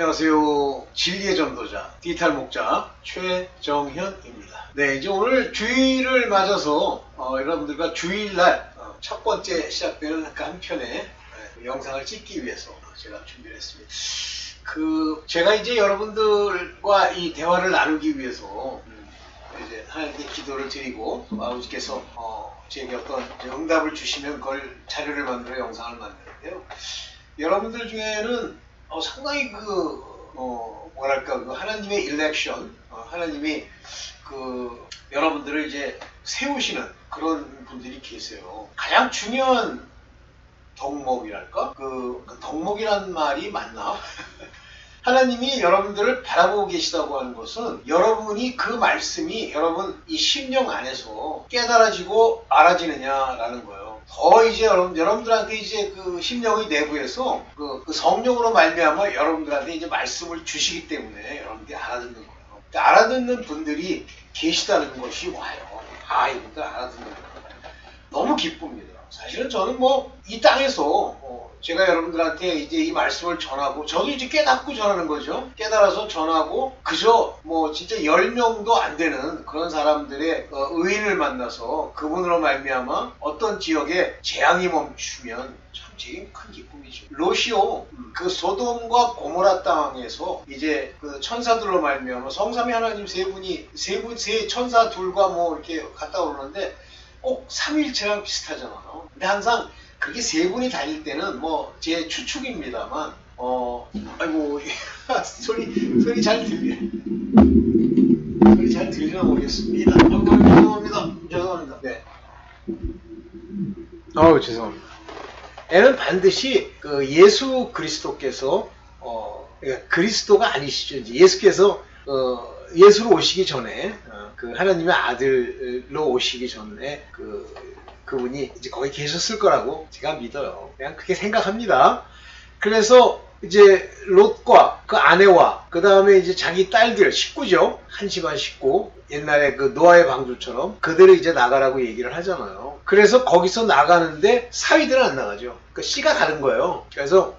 안녕하세요. 진리의 전도자, 디지털 목자 최정현입니다. 네, 이제 오늘 주일을 맞아서 어, 여러분들과 주일날 어, 첫 번째 시작되는 그 한 편의 네, 영상을 찍기 위해서 제가 준비를 했습니다. 그 제가 이제 여러분들과 이 대화를 나누기 위해서 음, 이제 하나님께 기도를 드리고 아버지께서 어, 제게 어떤 응답을 주시면 그걸 자료를 만들어 영상을 만드는데요. 여러분들 중에는 어, 상당히 그 어, 뭐랄까 그 하나님의 일렉션, 어, 하나님이 그 여러분들을 이제 세우시는 그런 분들이 계세요. 가장 중요한 덕목이랄까? 그, 그 덕목이란 말이 맞나? 하나님이 여러분들을 바라보고 계시다고 하는 것은 여러분이 그 말씀이 여러분 이 심령 안에서 깨달아지고 알아지느냐라는 거예요. 더 이제 여러분, 여러분들한테 이제 그 심령의 내부에서 그, 그 성령으로 말미암아 여러분들한테 이제 말씀을 주시기 때문에 여러분들이 알아듣는 거예요. 알아듣는 분들이 계시다는 것이 와요. 아, 이분들 알아듣는 거예요. 너무 기쁩니다. 사실은 저는 뭐 이 땅에서 어, 제가 여러분들한테 이제 이 말씀을 전하고 저도 이제 깨닫고 전하는 거죠. 깨달아서 전하고 그저 뭐 진짜 10명도 안 되는 그런 사람들의 어, 의인을 만나서 그분으로 말미암아 어떤 지역에 재앙이 멈추면 참 제일 큰 기쁨이죠. 로시오 그 소돔과 고모라 땅에서 이제 그 천사들로 말미암아 성삼위 하나님 세 분이 세 분 세 천사 둘과 뭐 이렇게 갔다 오는데 꼭 삼일체랑 비슷하잖아요. 근데 항상 그게 세 분이 다닐 때는 뭐 제 추측입니다만 어 아이고 소리 소리 잘 들려 소리 잘 들리나 모르겠습니다. 죄송합니다. 죄송합니다. 네. 어우 죄송합니다. 애는 반드시 그 예수 그리스도께서 어 그러니까 그리스도가 아니시죠. 예수께서 어 예수로 오시기 전에 어, 그 하나님의 아들로 오시기 전에 그 그분이 이제 거기 계셨을 거라고 제가 믿어요. 그냥 그렇게 생각합니다. 그래서 이제 롯과 그 아내와 그 다음에 이제 자기 딸들 식구죠 한 집안 식구 옛날에 그 노아의 방주처럼 그들을 이제 나가라고 얘기를 하잖아요. 그래서 거기서 나가는데 사위들은 안 나가죠. 그 씨가 다른 거예요. 그래서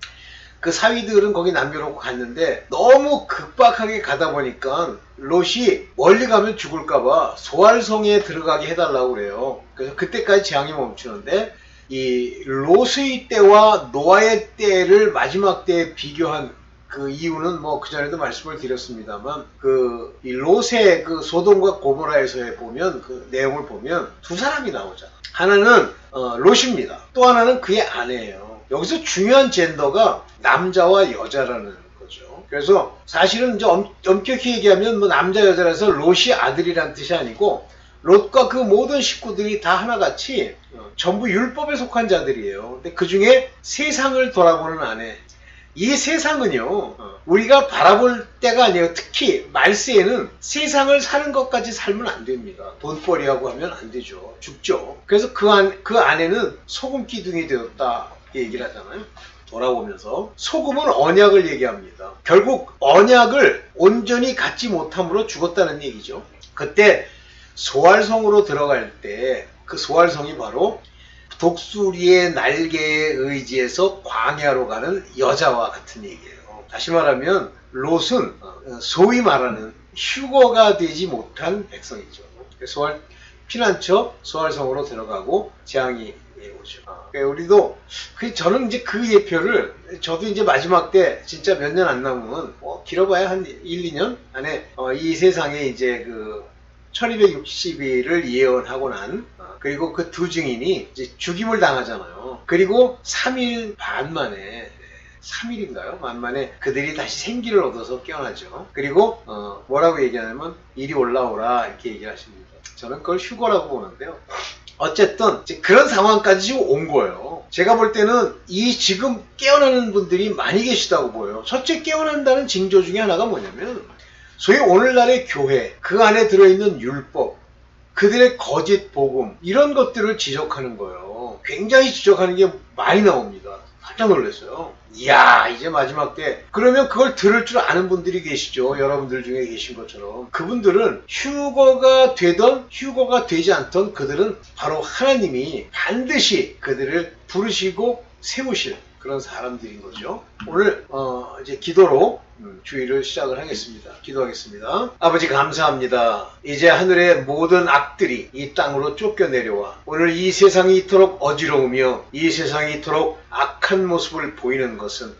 그 사위들은 거기 남겨놓고 갔는데 너무 급박하게 가다 보니까 롯이 멀리 가면 죽을까봐 소알성에 들어가게 해달라고 그래요. 그래서 그때까지 재앙이 멈추는데 이 롯의 때와 노아의 때를 마지막 때에 비교한 그 이유는 뭐 그전에도 말씀을 드렸습니다만 그 이 롯의 그 소돔과 고모라에서의 보면 그 내용을 보면 두 사람이 나오잖아. 하나는 어, 롯입니다. 또 하나는 그의 아내예요. 여기서 중요한 젠더가 남자와 여자라는 거죠. 그래서 사실은 이제 엄, 엄격히 얘기하면 뭐 남자 여자라서 롯이 아들이란 뜻이 아니고 롯과 그 모든 식구들이 다 하나같이 어, 전부 율법에 속한 자들이에요. 근데 그 중에 세상을 돌아보는 아내. 이 세상은요, 어, 우리가 바라볼 때가 아니에요. 특히 말세에는 세상을 사는 것까지 살면 안 됩니다. 돈벌이하고 하면 안 되죠. 죽죠. 그래서 그, 안, 그 안에는 소금 기둥이 되었다. 얘기를 하잖아요. 돌아오면서 소금은 언약을 얘기합니다. 결국 언약을 온전히 갖지 못함으로 죽었다는 얘기죠. 그때 소활성으로 들어갈 때 그 소활성이 바로 독수리의 날개에 의지해서 광야로 가는 여자와 같은 얘기예요. 다시 말하면 롯은 소위 말하는 휴거가 되지 못한 백성이죠. 소활 피난처 소활성으로 들어가고 재앙이 오죠. 그러니까 우리도 그 저는 이제 그 예표를 저도 이제 마지막 때 진짜 몇 년 안 남으면 뭐 길어봐야 한 1, 2년 안에 어, 이 세상에 이제 그 1260일을 예언하고 난 어, 그리고 그 두 증인이 이제 죽임을 당하잖아요. 그리고 3일 반 만에 3일인가요? 만만에 그들이 다시 생기를 얻어서 깨어나죠. 그리고 어, 뭐라고 얘기하냐면 이리 올라오라 이렇게 얘기를 하십니다. 저는 그걸 휴거라고 보는데요. 어쨌든 그런 상황까지 온 거예요. 제가 볼 때는 이 지금 깨어나는 분들이 많이 계시다고 보여요. 첫째 깨어난다는 징조 중에 하나가 뭐냐면 소위 오늘날의 교회 그 안에 들어있는 율법 그들의 거짓 복음 이런 것들을 지적하는 거예요. 굉장히 지적하는 게 많이 나옵니다. 깜짝 놀랐어요. 이야 이제 마지막 때 그러면 그걸 들을 줄 아는 분들이 계시죠. 여러분들 중에 계신 것처럼 그분들은 휴거가 되던 휴거가 되지 않던 그들은 바로 하나님이 반드시 그들을 부르시고 세우실 그런 사람들인 거죠. 오늘 어 이제 기도로 음, 주의를 시작을 하겠습니다. 기도하겠습니다. 아버지 감사합니다. 이제 하늘의 모든 악들이 이 땅으로 쫓겨내려와 오늘 이 세상이 이토록 어지러우며 이 세상이 이토록 악한 모습을 보이는 것은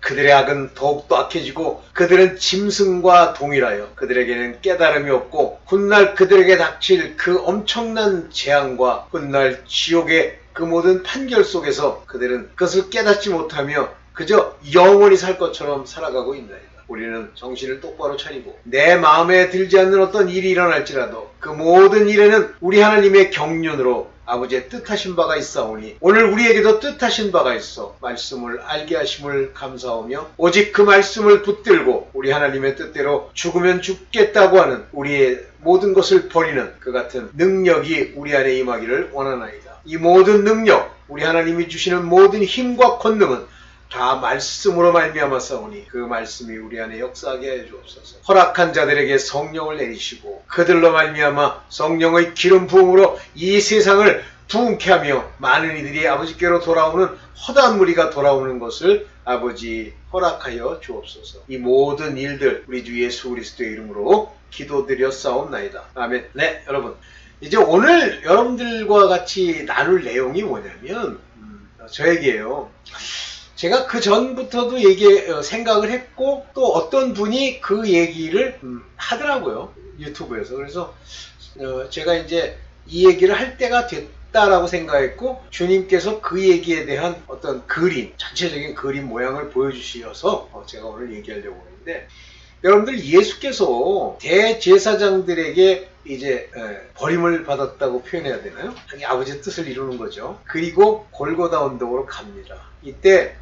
그들의 악은 더욱더 악해지고 그들은 짐승과 동일하여 그들에게는 깨달음이 없고 훗날 그들에게 닥칠 그 엄청난 재앙과 훗날 지옥의 그 모든 판결 속에서 그들은 그것을 깨닫지 못하며 그저 영원히 살 것처럼 살아가고 있나이다. 우리는 정신을 똑바로 차리고 내 마음에 들지 않는 어떤 일이 일어날지라도 그 모든 일에는 우리 하나님의 경륜으로 아버지의 뜻하신 바가 있사오니 오늘 우리에게도 뜻하신 바가 있어 말씀을 알게 하심을 감사하며 오직 그 말씀을 붙들고 우리 하나님의 뜻대로 죽으면 죽겠다고 하는 우리의 모든 것을 버리는 그 같은 능력이 우리 안에 임하기를 원하나이다. 이 모든 능력, 우리 하나님이 주시는 모든 힘과 권능은 다 말씀으로 말미암았사오니 그 말씀이 우리 안에 역사하게 해 주옵소서. 허락한 자들에게 성령을 내리시고 그들로 말미암아 성령의 기름 부음으로 이 세상을 부흥케 하며 많은 이들이 아버지께로 돌아오는 허다한 무리가 돌아오는 것을 아버지 허락하여 주옵소서. 이 모든 일들 우리 주 예수 그리스도의 이름으로 기도드려 싸움나이다. 아멘. 네, 여러분. 이제 오늘 여러분들과 같이 나눌 내용이 뭐냐면 음, 저에게요. 제가 그 전부터도 얘기 어, 생각을 했고 또 어떤 분이 그 얘기를 음, 하더라고요 유튜브에서 그래서 어, 제가 이제 이 얘기를 할 때가 됐다라고 생각했고 주님께서 그 얘기에 대한 어떤 그림 전체적인 그림 모양을 보여주셔서 어, 제가 오늘 얘기하려고 하는데 여러분들 예수께서 대제사장들에게 이제 에, 버림을 받았다고 표현해야 되나요? 자기 아버지 뜻을 이루는 거죠. 그리고 골고다 언덕으로 갑니다. 이때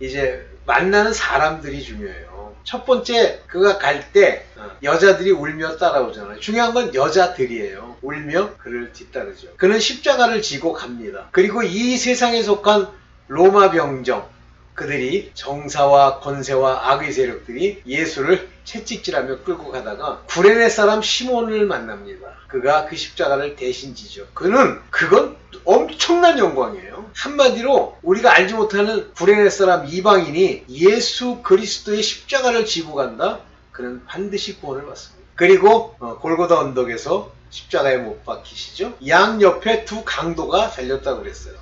이제 만나는 사람들이 중요해요. 첫 번째 그가 갈 때 여자들이 울며 따라오잖아요. 중요한 건 여자들이에요. 울며 그를 뒤따르죠. 그는 십자가를 지고 갑니다. 그리고 이 세상에 속한 로마 병정 그들이 정사와 권세와 악의 세력들이 예수를 채찍질하며 끌고 가다가 구레네 사람 시몬을 만납니다. 그가 그 십자가를 대신 지죠. 그는 그건 엄청난 영광이에요. 한마디로 우리가 알지 못하는 구레네 사람 이방인이 예수 그리스도의 십자가를 지고 간다. 그는 반드시 구원을 받습니다. 그리고 어, 골고다 언덕에서 십자가에 못 박히시죠. 양 옆에 두 강도가 달렸다고 그랬어요.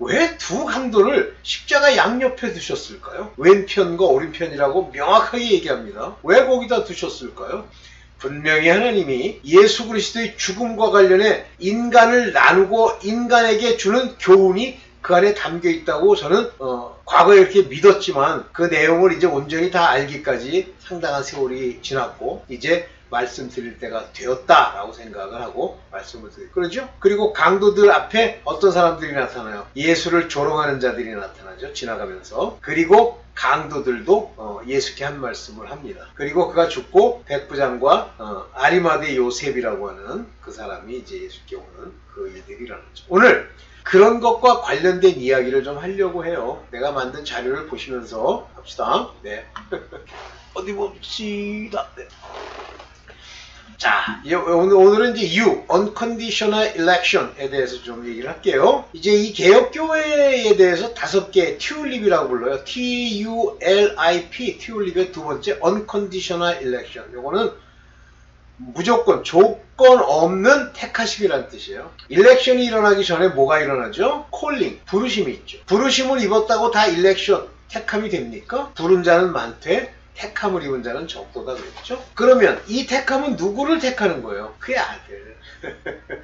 왜 두 강도를 십자가 양옆에 두셨을까요? 왼편과 오른편이라고 명확하게 얘기합니다. 왜 거기다 두셨을까요? 분명히 하나님이 예수 그리스도의 죽음과 관련해 인간을 나누고 인간에게 주는 교훈이 그 안에 담겨 있다고 저는 어, 과거에 이렇게 믿었지만 그 내용을 이제 온전히 다 알기까지 상당한 세월이 지났고 이제 말씀드릴 때가 되었다라고 생각을 하고 말씀을 드리고 그러죠? 그리고 강도들 앞에 어떤 사람들이 나타나요? 예수를 조롱하는 자들이 나타나죠. 지나가면서 그리고 강도들도 어, 예수께 한 말씀을 합니다. 그리고 그가 죽고 백부장과 어, 아리마대 요셉이라고 하는 그 사람이 이제 예수께 오는 그 일들이 일어나죠. 오늘 그런 것과 관련된 이야기를 좀 하려고 해요. 내가 만든 자료를 보시면서 합시다. 네. 어디 봅시다. 네. 자, 예, 오늘, 오늘은 이제 U, Unconditional Election에 대해서 좀 얘기를 할게요. 이제 이 개혁교회에 대해서 다섯 개 튤립이라고 불러요. T-U-L-I-P, 튤립의 두 번째 Unconditional Election. 요거는 무조건 조건 없는 택하심이라는 뜻이에요. 일렉션이 일어나기 전에 뭐가 일어나죠? 콜링, 부르심이 있죠. 부르심을 입었다고 다 일렉션, 택함이 됩니까? 부른 자는 많되 택함을 입은 자는 적도다 그랬죠? 그러면 이 택함은 누구를 택하는 거예요? 그의 아들.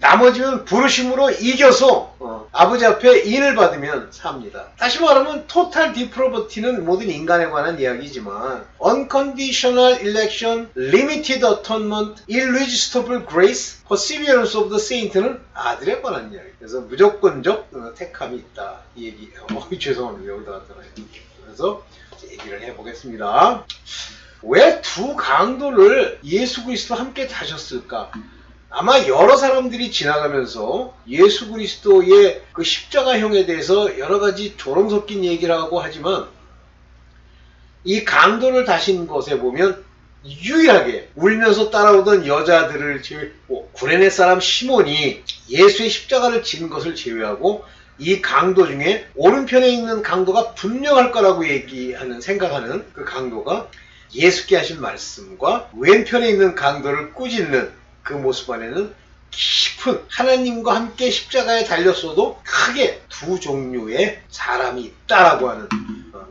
나머지는 부르심으로 이겨서 어, 아버지 앞에 인을 받으면 삽니다. 다시 말하면 토탈 디프로버티는 모든 인간에 관한 이야기지만 unconditional election, limited atonement, irresistible grace, perseverance of the saint는 아들에 관한 이야기. 그래서 무조건적 어, 택함이 있다. 이 얘기. 어, 죄송합니다. 여기다 놔요. 그래서 얘기를 해보겠습니다. 왜 두 강도를 예수 그리스도 함께 다셨을까? 아마 여러 사람들이 지나가면서 예수 그리스도의 그 십자가형에 대해서 여러 가지 조롱 섞인 얘기를 하고 하지만 이 강도를 다신 것에 보면 유일하게 울면서 따라오던 여자들을 제외, 구레네 사람 시몬이 예수의 십자가를 지는 것을 제외하고 이 강도 중에 오른편에 있는 강도가 분명할 거라고 얘기하는 생각하는 그 강도가 예수께 하신 말씀과 왼편에 있는 강도를 꾸짖는 그 모습 안에는 깊은 하나님과 함께 십자가에 달렸어도 크게 두 종류의 사람이 있다라고 하는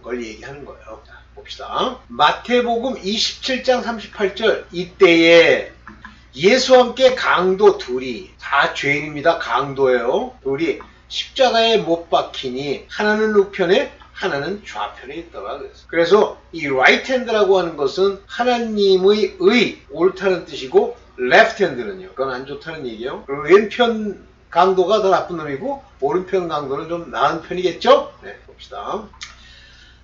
걸 얘기하는 거예요. 자, 봅시다. 마태복음 27장 38절 이때에 예수와 함께 강도 둘이 다 죄인입니다. 강도예요. 둘이 십자가에 못 박히니 하나는 우편에 하나는 좌편에 있더라 그랬어. 그래서 이 right hand라고 하는 것은 하나님의 의 옳다는 뜻이고 left hand는요. 그건 안 좋다는 얘기예요. 왼편 강도가 더 나쁜 놈이고 오른편 강도는 좀 나은 편이겠죠? 네, 봅시다.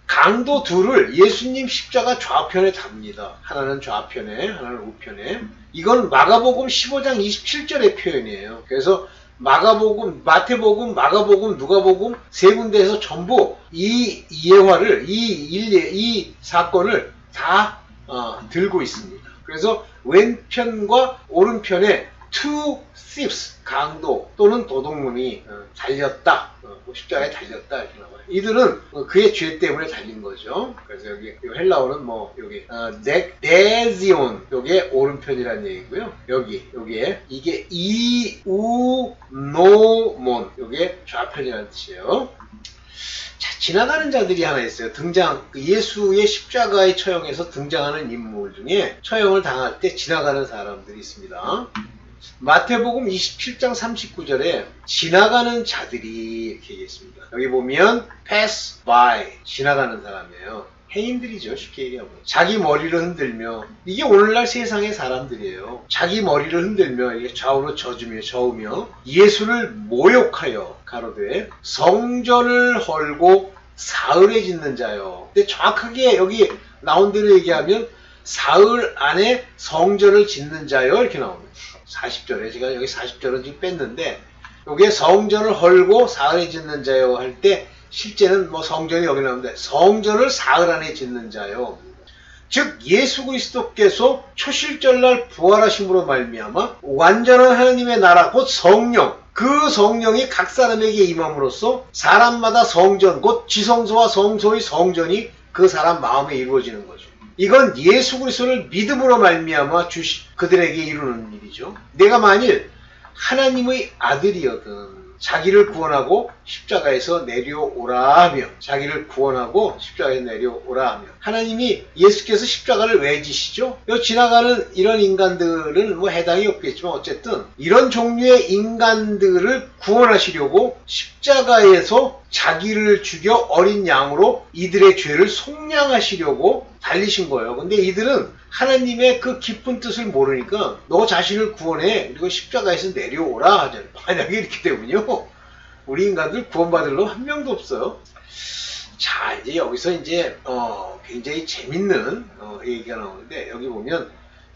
강도 둘을 예수님 십자가 좌편에 답니다. 하나는 좌편에, 하나는 우편에. 이건 마가복음 15장 27절의 표현이에요. 그래서 마가복음, 마태복음, 마가복음, 누가복음 세 군데에서 전부 이 예화를 이 일례, 이 사건을 다 어, 들고 있습니다. 그래서 왼편과 오른편에 two thieves 강도 또는 도둑놈이 어, 달렸다 어, 뭐 십자가에 달렸다 이렇게 나와요. 이들은 어, 그의 죄 때문에 달린 거죠. 그래서 여기 이 헬라어는 뭐 여기 어, 네, 네지온 요게 오른편이라는 얘기고요. 여기 여기에 이게 이우노몬 요게 좌편이라는 뜻이에요. 자, 지나가는 자들이 하나 있어요. 등장, 그 예수의 십자가의 처형에서 등장하는 인물 중에 처형을 당할 때 지나가는 사람들이 있습니다. 마태복음 27장 39절에 지나가는 자들이 이렇게 얘기했습니다. 여기 보면 pass by 지나가는 사람이에요. 해인들이죠 쉽게 얘기하면. 자기 머리를 흔들며 이게 오늘날 세상의 사람들이에요. 자기 머리를 흔들며 이게 좌우로 젖으며 저으며 예수를 모욕하여 가로되 성전을 헐고 사흘에 짓는 자요. 근데 정확하게 여기 나온 대로 얘기하면 사흘 안에 성전을 짓는 자요. 이렇게 나옵니다 40절에 제가 여기 40절은 지금 뺐는데 요게 성전을 헐고 사흘에 짓는 자요 할 때 실제는 뭐 성전이 여기 나오는데 성전을 사흘 안에 짓는 자요. 즉 예수 그리스도께서 초실절날 부활하심으로 말미암아 완전한 하나님의 나라 곧 성령 그 성령이 각 사람에게 임함으로써 사람마다 성전 곧 지성소와 성소의 성전이 그 사람 마음에 이루어지는 거죠. 이건 예수 그리스도를 믿음으로 말미암아 주시 그들에게 이루는 일이죠. 내가 만일 하나님의 아들이거든 자기를 구원하고 십자가에서 내려오라 하며 자기를 구원하고 십자가에 내려오라 하며 하나님이 예수께서 십자가를 왜 지시죠? 요 지나가는 이런 인간들은 뭐 해당이 없겠지만 어쨌든 이런 종류의 인간들을 구원하시려고 십자가에서 자기를 죽여 어린 양으로 이들의 죄를 속량하시려고 달리신 거예요. 근데 이들은 하나님의 그 깊은 뜻을 모르니까 너 자신을 구원해 그리고 십자가에서 내려오라 하잖아요. 만약에 이렇게 되면요. 우리 인간들 구원받을 놈 한 명도 없어요. 자 이제 여기서 이제 어, 굉장히 재밌는 어, 얘기가 나오는데 여기 보면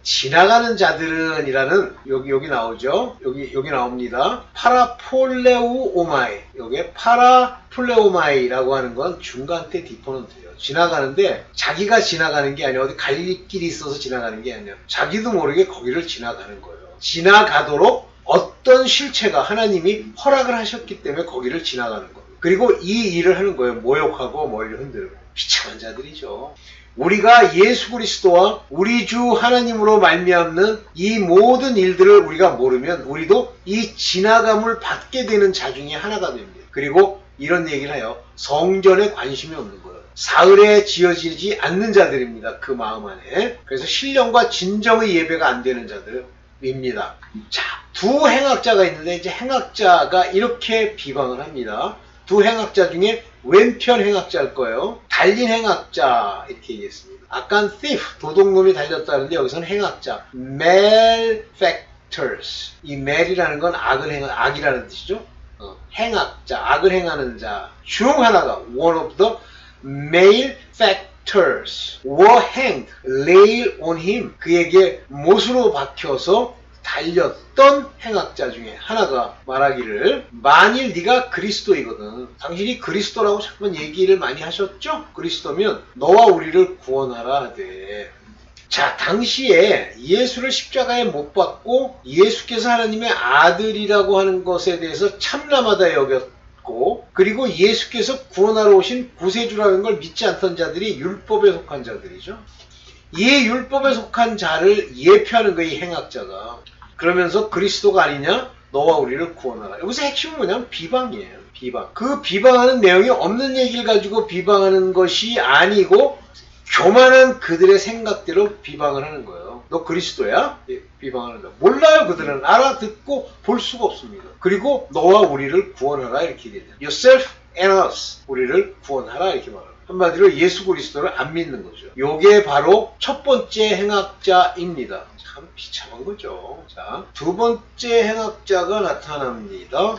지나가는 자들은 이라는 여기 여기 나오죠. 여기 여기 나옵니다. 파라폴레우 오마이. 여기 파라폴레오마이라고 하는 건 중간 때 디포넌트예요. 지나가는데 자기가 지나가는 게 아니라 어디 갈 길이 있어서 지나가는 게 아니라 자기도 모르게 거기를 지나가는 거예요. 지나가도록 어떤 실체가 하나님이 허락을 하셨기 때문에 거기를 지나가는 거예요. 그리고 이 일을 하는 거예요. 모욕하고 머리를 흔들고. 비참한 자들이죠. 우리가 예수 그리스도와 우리 주 하나님으로 말미암는 이 모든 일들을 우리가 모르면 우리도 이 지나감을 받게 되는 자 중에 하나가 됩니다. 그리고 이런 얘기를 해요. 성전에 관심이 없는 거예요. 사흘에 지어지지 않는 자들입니다. 그 마음 안에. 그래서 신령과 진정의 예배가 안 되는 자들입니다. 자, 두 행악자가 있는데 이제 행악자가 이렇게 비방을 합니다. 두 행악자 중에 왼편 행악자일 거예요. 달린 행악자 이렇게 얘기했습니다. 아까 thief 도둑놈이 달렸다는데 여기서는 행악자 malefactors 이 mal이라는 건 악을 행한 악이라는 뜻이죠. 어, 행악자 악을 행하는 자 중 하나가 one of the malefactors were hanged laid on him 그에게 못으로 박혀서 달렸던 행악자 중에 하나가 말하기를 만일 네가 그리스도이거든 당신이 그리스도라고 자꾸만 얘기를 많이 하셨죠? 그리스도면 너와 우리를 구원하라 하되 자 당시에 예수를 십자가에 못 박고 예수께서 하나님의 아들이라고 하는 것에 대해서 참남하다 여겼고 그리고 예수께서 구원하러 오신 구세주라는 걸 믿지 않던 자들이 율법에 속한 자들이죠. 이 율법에 속한 자를 예표하는 거예요, 이 행악자가. 그러면서 그리스도가 아니냐? 너와 우리를 구원하라. 여기서 핵심은 뭐냐면 비방이에요. 비방. 그 비방하는 내용이 없는 얘기를 가지고 비방하는 것이 아니고 교만한 그들의 생각대로 비방을 하는 거예요. 너 그리스도야? 예, 비방하는 거. 몰라요, 그들은. 알아듣고 볼 수가 없습니다. 그리고 너와 우리를 구원하라 이렇게 얘기해요. Yourself and us. 우리를 구원하라 이렇게 말합니다. 한마디로 예수 그리스도를 안 믿는 거죠. 요게 바로 첫 번째 행악자입니다. 참 비참한 거죠. 자, 두 번째 행악자가 나타납니다.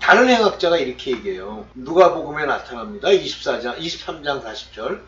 다른 행악자가 이렇게 얘기해요. 누가복음에 나타납니다. 24장, 23장 40절.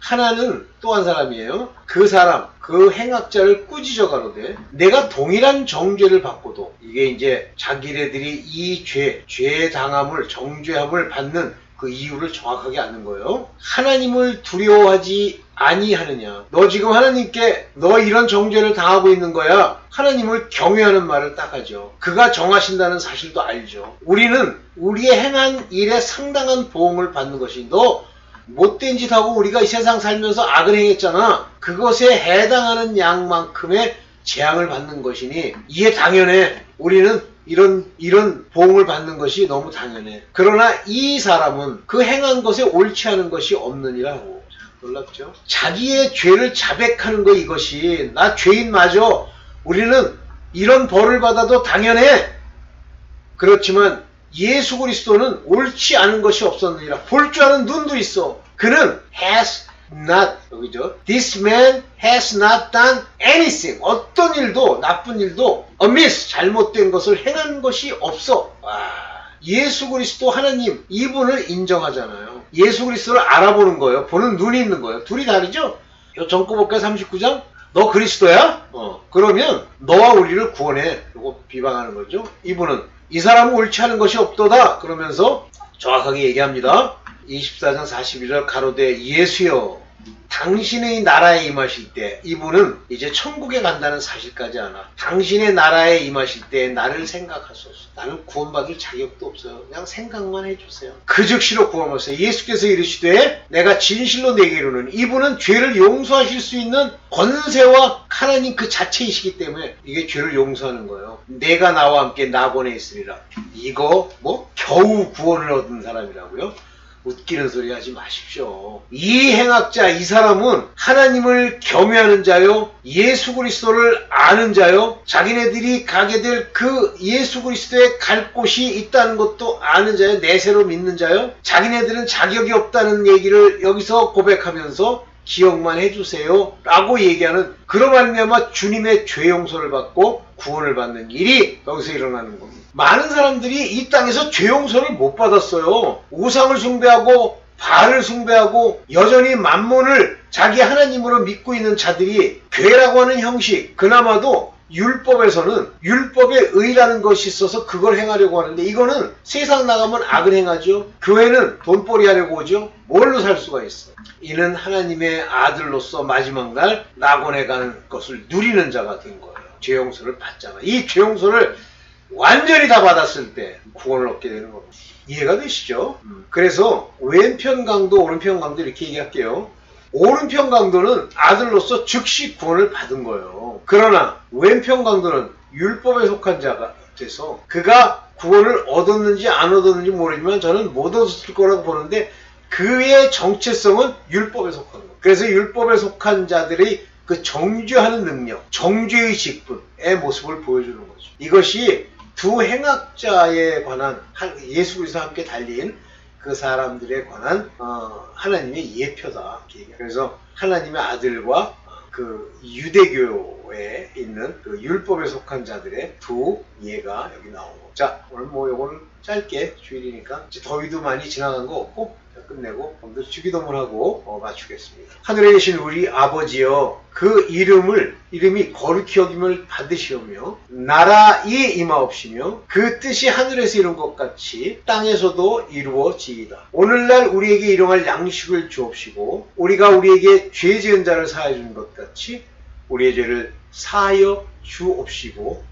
하나는 또 한 사람이에요. 그 사람, 그 행악자를 꾸짖어 가로되 내가 동일한 정죄를 받고도 이게 이제 자기네들이 이 죄, 죄 당함을 정죄함을 받는 그 이유를 정확하게 아는 거예요. 하나님을 두려워하지 아니하느냐. 너 지금 하나님께 너 이런 정죄를 당하고 있는 거야. 하나님을 경외하는 말을 딱 하죠. 그가 정하신다는 사실도 알죠. 우리는 우리의 행한 일에 상당한 보응을 받는 것이 너 못된 짓 하고 우리가 이 세상 살면서 악을 행했잖아. 그것에 해당하는 양만큼의 재앙을 받는 것이니 이에 당연해. 우리는 이런 이런 보응을 받는 것이 너무 당연해. 그러나 이 사람은 그 행한 것에 옳지 않은 것이 없느니라고. 놀랍죠? 자기의 죄를 자백하는 거 이것이 나 죄인 맞아. 우리는 이런 벌을 받아도 당연해. 그렇지만 예수 그리스도는 옳지 않은 것이 없었느니라. 볼 줄 아는 눈도 있어. 그는 has not 여기죠. This man has not done anything. 어떤 일도 나쁜 일도 amiss 잘못된 것을 행한 것이 없어. 와. 예수 그리스도 하나님 이분을 인정하잖아요. 예수 그리스도를 알아보는 거예요. 보는 눈이 있는 거예요. 둘이 다르죠? 요 전구복가 39장 너 그리스도야? 어. 그러면 너와 우리를 구원해. 이거 비방하는 거죠. 이분은 이 사람은 옳지 않은 것이 없도다. 그러면서 정확하게 얘기합니다. 24장 41절 가로되 예수여 당신의 나라에 임하실 때 이분은 이제 천국에 간다는 사실까지 알아. 당신의 나라에 임하실 때 나를 생각하소서. 나는 구원받을 자격도 없어요. 그냥 생각만 해주세요. 그 즉시로 구원하세요. 예수께서 이르시되 내가 진실로 내게 이르는 이분은 죄를 용서하실 수 있는 권세와 하나님 그 자체이시기 때문에 이게 죄를 용서하는 거예요. 내가 나와 함께 나bon에 있으리라. 이거 뭐 겨우 구원을 얻은 사람이라고요? 웃기는 소리 하지 마십시오. 이 행악자, 이 사람은 하나님을 겸해하는 자요, 예수 그리스도를 아는 자요, 자기네들이 가게 될 그 예수 그리스도에 갈 곳이 있다는 것도 아는 자요, 내세로 믿는 자요, 자기네들은 자격이 없다는 얘기를 여기서 고백하면서 기억만 해주세요. 라고 얘기하는 그런 말미암아 주님의 죄 용서를 받고 구원을 받는 일이 여기서 일어나는 겁니다. 많은 사람들이 이 땅에서 죄 용서를 못 받았어요. 우상을 숭배하고 바알을 숭배하고 여전히 만몬을 자기 하나님으로 믿고 있는 자들이 괴라고 하는 형식 그나마도 율법에서는 율법의 의라는 것이 있어서 그걸 행하려고 하는데 이거는 세상 나가면 악을 행하죠. 교회는 돈벌이 하려고 오죠. 뭘로 살 수가 있어? 이는 하나님의 아들로서 마지막 날 낙원에 가는 것을 누리는 자가 된 거예요. 죄 용서를 받잖아. 이 죄 용서를 완전히 다 받았을 때 구원을 얻게 되는 겁니다. 이해가 되시죠? 음. 그래서 왼편 강도 오른편 강도 이렇게 얘기할게요. 오른편 강도는 아들로서 즉시 구원을 받은 거예요. 그러나 왼편 강도는 율법에 속한 자가 돼서 그가 구원을 얻었는지 안 얻었는지 모르지만 저는 못 얻었을 거라고 보는데 그의 정체성은 율법에 속한 거예요. 그래서 율법에 속한 자들이 그 정죄하는 능력, 정죄의 직분의 모습을 보여주는 거죠. 이것이 두 행악자에 관한 예수 그리스도와 함께 달린 그 사람들에 관한 어, 하나님의 예표다. 그래서 하나님의 아들과 그 유대교에 있는 그 율법에 속한 자들의 두 예가 여기 나오고. 자, 오늘 뭐 요거는 짧게 주일이니까 더위도 많이 지나간 거 없고 자, 끝내고 오늘 주기도문 하고 어, 마치겠습니다. 하늘에 계신 우리 아버지여 그 이름을 이름이 거룩히 여김을 받으시오며 나라에 임하옵시며 그 뜻이 하늘에서 이룬 것 같이 땅에서도 이루어지이다. 오늘날 우리에게 일용할 양식을 주옵시고 우리가 우리에게 죄 지은 자를 사하여 주는 것 같이 우리의 죄를 사하여 주옵시고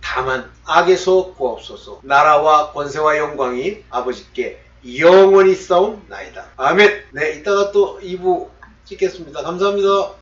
다만 악에서 구하옵소서. 나라와 권세와 영광이 아버지께 영원히 싸움 나이다. 아멘. 네, 이따가 또 2부 찍겠습니다. 감사합니다.